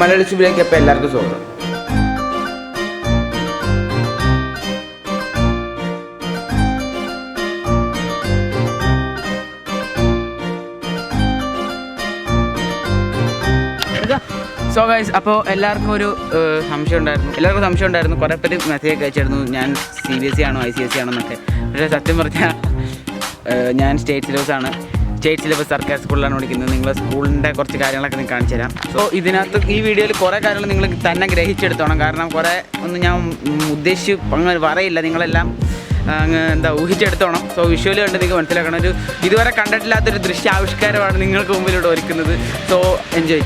മലയാളി ശുഭിലേക്ക് അപ്പോൾ എല്ലാവർക്കും സ്വാഗതം സോ ഗൈസ് അപ്പോൾ എല്ലാവർക്കും ഒരു സംശയം ഉണ്ടായിരുന്നു. എല്ലാവർക്കും സംശയം ഉണ്ടായിരുന്നു. കുറേ പേര് മെസ്സേജ് ഒക്കെ അയച്ചായിരുന്നു ഞാൻ സി ബി എസ് സി ആണോ ഐ സി എസ് സി ആണോ എന്നൊക്കെ. പക്ഷേ സത്യം പറഞ്ഞാൽ ഞാൻ സ്റ്റേറ്റ് സിലബസ് ആണ്. സിലബസ് സർക്കാർ സ്കൂളിലാണ് പഠിക്കുന്നത്. നിങ്ങളെ സ്കൂളിന്റെ കുറച്ച് കാര്യങ്ങളൊക്കെ നിങ്ങൾക്ക് കാണിച്ചു തരാം. സോ ഇതിനകത്ത് ഈ വീഡിയോയിൽ കുറേ കാര്യങ്ങൾ നിങ്ങൾ തന്നെ ഗ്രഹിച്ചെടുത്തോണം. കാരണം കുറേ ഒന്നും ഞാൻ ഉദ്ദേശിച്ച് അങ്ങനെ പറയില്ല. നിങ്ങളെല്ലാം അങ്ങ് എന്താ ഊഹിച്ചെടുത്തോണം. സോ വിഷ്വലി കണ്ട് നിങ്ങൾക്ക് മനസ്സിലാക്കണം. ഒരു ഇതുവരെ കണ്ടിട്ടില്ലാത്തൊരു ദൃശ്യാവിഷ്കാരമാണ് നിങ്ങൾക്ക് മുമ്പിലൂടെ ഒരുക്കുന്നത്. സോ എൻജോയ്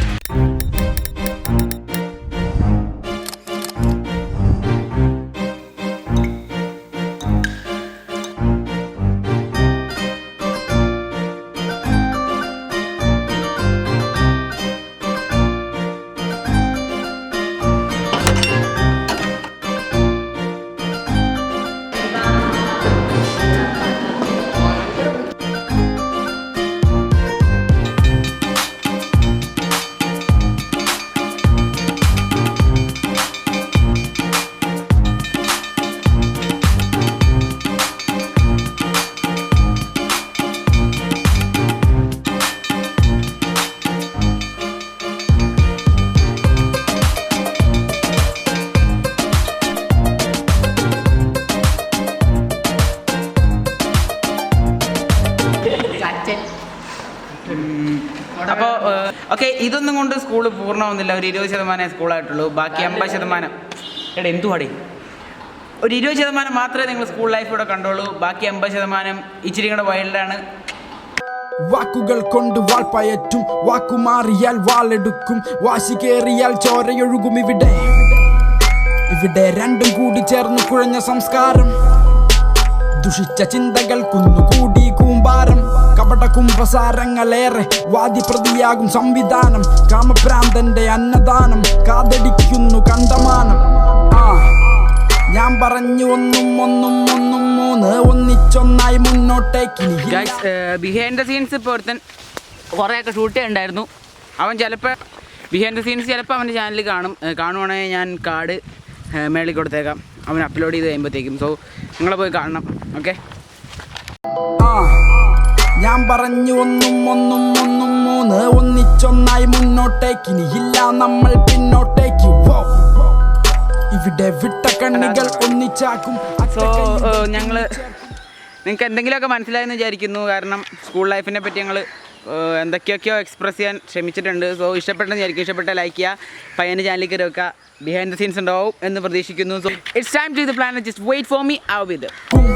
അപ്പോൾ ഓക്കെ ഇതൊന്നും കൊണ്ട് സ്കൂൾ പൂർണമാവുന്നില്ല. ഒരു ഇരുപത് ശതമാനമേ സ്കൂളായിട്ടുള്ളൂ ബാക്കി അമ്പത് ശതമാനം. എടാ എന്തുവാടേ ഒരു ഇരുപത് ശതമാനം മാത്രമേ നിങ്ങൾ സ്കൂൾ ലൈഫ് ഇവിടെ കണ്ടോളൂ ബാക്കി അമ്പത് ശതമാനം ഇച്ചിരി കൂടെ വൈൽഡാണ് വാക്കുകൾ കൊണ്ട് വാൾ പയറ്റും. വാക്കുമാറിയാൽ വാളെടുക്കും വാശി കേറിയാൽ ചോരയൊഴുകും ഇവിടെ. ഇവിടെ രണ്ടും കൂടി ചേർന്ന് കുഴഞ്ഞ സംസ്കാരം. ദുഷിച്ച ചിന്തകൾ കുന്നുകൂടി കുംഭസാരങ്ങളേറെ വാദിപ്രതിയാകും സംവിധാനം. കാമഭ്രാന്തന്റെ അന്നദാനം. കാതടിക്കുന്നു കണ്ടമാനം. ആ ഞാൻ പറഞ്ഞു ഒന്നും ഒന്നും ഒന്നും മൂന്ന്. ഒന്നിച്ചൊന്നായി മുന്നോട്ടേക്ക് ബിഹൈൻഡ് സീൻസ് ഇപ്പോൾ ഒരുത്തൻ കുറേയൊക്കെ ഷൂട്ട് ഉണ്ടായിരുന്നു അവൻ ചിലപ്പോൾ ബിഹൈൻഡ് സീൻസ് ചിലപ്പോൾ അവന്റെ ചാനലിൽ കാണും. കാണുവാണെങ്കിൽ ഞാൻ കാർഡ് മേളിൽ കൊടുത്തേക്കാം. അവൻ അപ്ലോഡ് ചെയ്ത് കഴിയുമ്പോഴത്തേക്കും സോ നിങ്ങളെ പോയി കാണണം. ഓക്കെ ഞാൻ പറഞ്ഞു ഒന്നും ഒന്നും ഒന്നും മൂന്ന്. ഒന്നിച്ചൊന്നായി മുന്നോട്ടേക്ക്. ഇനിയില്ല നമ്മൾ പിന്നോട്ടേക്ക്. ഇവിടെ വിട്ട കണ്ണികൾ ഒന്നിച്ചാക്കും. സോ ഞങ്ങൾ നിങ്ങൾക്ക് എന്തെങ്കിലുമൊക്കെ മനസ്സിലായെന്ന് വിചാരിക്കുന്നു. കാരണം സ്കൂൾ ലൈഫിനെ പറ്റി ഞങ്ങൾ എന്തൊക്കെയൊക്കെയോ എക്സ്പ്രസ് ചെയ്യാൻ ശ്രമിച്ചിട്ടുണ്ട്. സോ ഇഷ്ടപ്പെട്ടെന്ന് വിചാരിക്കും. ഇഷ്ടപ്പെട്ട ലൈക്ക് ചെയ്യുക പയ്യന്റെ ചാനലിൽ കയറി വെക്കുക ബിഹൈൻഡ് ദ സീൻസ് ഉണ്ടാവും എന്ന് പ്രതീക്ഷിക്കുന്നു. So it's time to the plan just wait for me ആവ് വിത്ത് കും